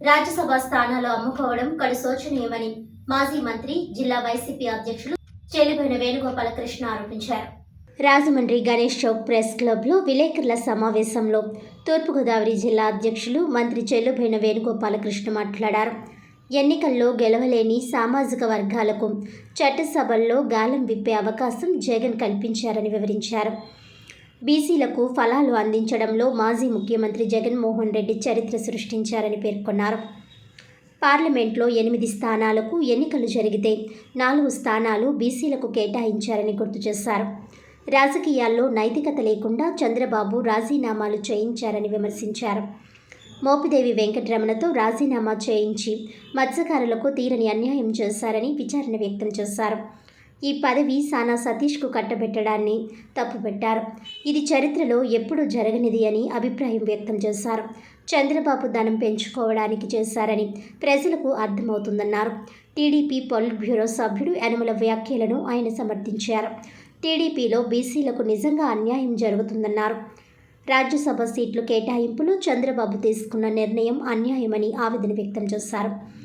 రాజ్యసభ స్థానాలు అమ్ముకోవడం కడు శోచనీయమని మాజీ మంత్రి జిల్లా వైసీపీ అధ్యక్షులు చెల్లిపోయిన వేణుగోపాలకృష్ణ ఆరోపించారు. రాజమండ్రి గణేష్ చౌక్ ప్రెస్ క్లబ్లో విలేకరుల సమావేశంలో తూర్పుగోదావరి జిల్లా అధ్యక్షులు మంత్రి చెల్లుబోయిన వేణుగోపాలకృష్ణ మాట్లాడారు. ఎన్నికల్లో గెలవలేని సామాజిక వర్గాలకు చట్టసభల్లో గాలం విప్పే అవకాశం జగన్ కల్పించారని వివరించారు. బీసీలకు ఫలాలు అందించడంలో మాజీ ముఖ్యమంత్రి జగన్మోహన్ రెడ్డి చరిత్ర సృష్టించారని పేర్కొన్నారు. పార్లమెంట్లో ఎనిమిది స్థానాలకు ఎన్నికలు జరిగితే నాలుగు స్థానాలు బీసీలకు కేటాయించారని గుర్తు చేశారు. రాజకీయాల్లో నైతికత లేకుండా చంద్రబాబు రాజీనామాలు చేయించారని విమర్శించారు. మోపిదేవి వెంకటరమణతో రాజీనామా చేయించి మత్స్యకారులకు తీరని అన్యాయం చేశారని విచారణ వ్యక్తం చేశారు. ఈ పదవి సానా సతీష్కు కట్టబెట్టడాన్ని తప్పుపెట్టారు. ఇది చరిత్రలో ఎప్పుడూ జరగనిది అని అభిప్రాయం వ్యక్తం చేశారు. చంద్రబాబు ధనం పెంచుకోవడానికి చేశారని ప్రజలకు అర్థమవుతుందన్నారు. టీడీపీ పొలిట్ బ్యూరో సభ్యుడు యనుమల వ్యాఖ్యలను ఆయన సమర్థించారు. టీడీపీలో బీసీలకు నిజంగా అన్యాయం జరుగుతుందన్నారు. రాజ్యసభ సీట్లు కేటాయింపులో చంద్రబాబు తీసుకున్న నిర్ణయం అన్యాయమని ఆవేదన వ్యక్తం చేశారు.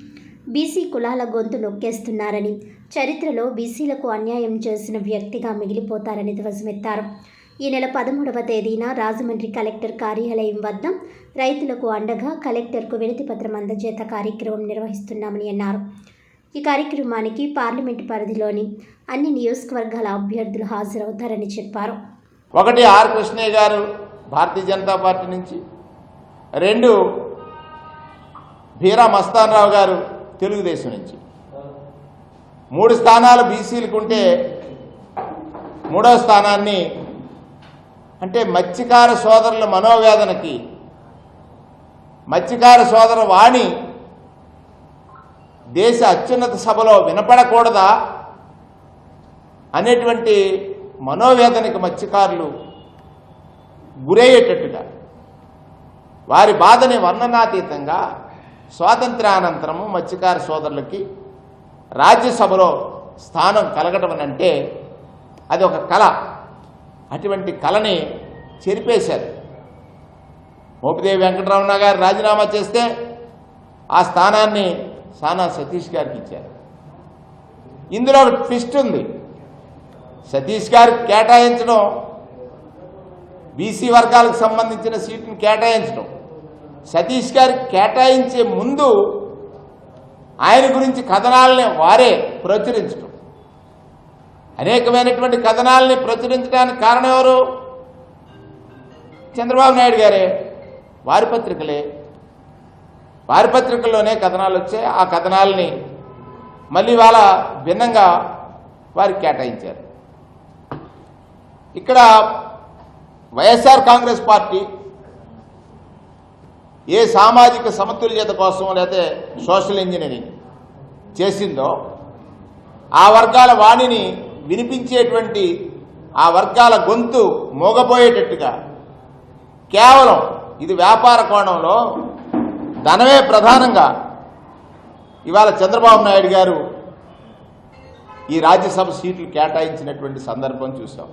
బీసీ కులాల గొంతు నొక్కేస్తున్నారని చరిత్రలో బీసీలకు అన్యాయం చేసిన వ్యక్తిగా మిగిలిపోతారని ధ్వజమెత్తారు. ఈ నెల పదమూడవ తేదీన రాజమండ్రి కలెక్టర్ కార్యాలయం వద్ద రైతులకు అండగా కలెక్టర్కు వినతిపత్రం అందజేత కార్యక్రమం నిర్వహిస్తున్నామని అన్నారు. ఈ కార్యక్రమానికి పార్లమెంటు పరిధిలోని అన్ని నియోజకవర్గాల అభ్యర్థులు హాజరవుతారని చెప్పారు. ఒకటి ఆర్ కృష్ణయ్య గారు భారతీయ జనతా పార్టీ నుంచి. రెండు బీరా మస్తానరావు గారు తెలుగుదేశం నుంచి. మూడు స్థానాలు బీసీలకు ఉంటే మూడో స్థానాన్ని అంటే మత్స్యకార సోదరుల మనోవేదనకి మత్స్యకార సోదర వాణి దేశ అత్యున్నత సభలో వినపడకూడదా అనేటువంటి మనోవేదనకి మత్స్యకారులు గురయ్యేటట్టుగా వారి బాధని వర్ణనాతీతంగా స్వాతంత్ర్యానంతరము మత్స్యకార సోదరులకి రాజ్యసభలో స్థానం కలగటం అని అంటే అది ఒక కళ. అటువంటి కళని చెరిపేశారు. మోపిదేవి వెంకటరమణ గారు రాజీనామా చేస్తే ఆ స్థానాన్ని సానా సతీష్ గారికి ఇచ్చారు. ఇందులో ఒక ట్విస్ట్ ఉంది. సతీష్ గారికి కేటాయించడం బీసీ వర్గాలకు సంబంధించిన సీటును కేటాయించడం. సతీష్ గారు కేటాయించే ముందు ఆయన గురించి కథనాలని వారే ప్రచురించడం అనేకమైనటువంటి కథనాలని ప్రచురించడానికి కారణం ఎవరు? చంద్రబాబు నాయుడు గారే. వారి పత్రికలే. వారి పత్రికల్లోనే కథనాలు వచ్చాయి. ఆ కథనాలని మళ్ళీ వాళ్ళ భిన్నంగా వారికి కేటాయించారు. ఇక్కడ వైఎస్ఆర్ కాంగ్రెస్ పార్టీ ఏ సామాజిక సమతుల్యత కోసం లేకపోతే సోషల్ ఇంజనీరింగ్ చేసిందో ఆ వర్గాల వాణిని వినిపించేటువంటి ఆ వర్గాల గొంతు మోగపోయేటట్టుగా కేవలం ఇది వ్యాపార కోణంలో ధనమే ప్రధానంగా ఇవాళ చంద్రబాబు నాయుడు గారు ఈ రాజ్యసభ సీట్లు కేటాయించినటువంటి సందర్భం చూసాం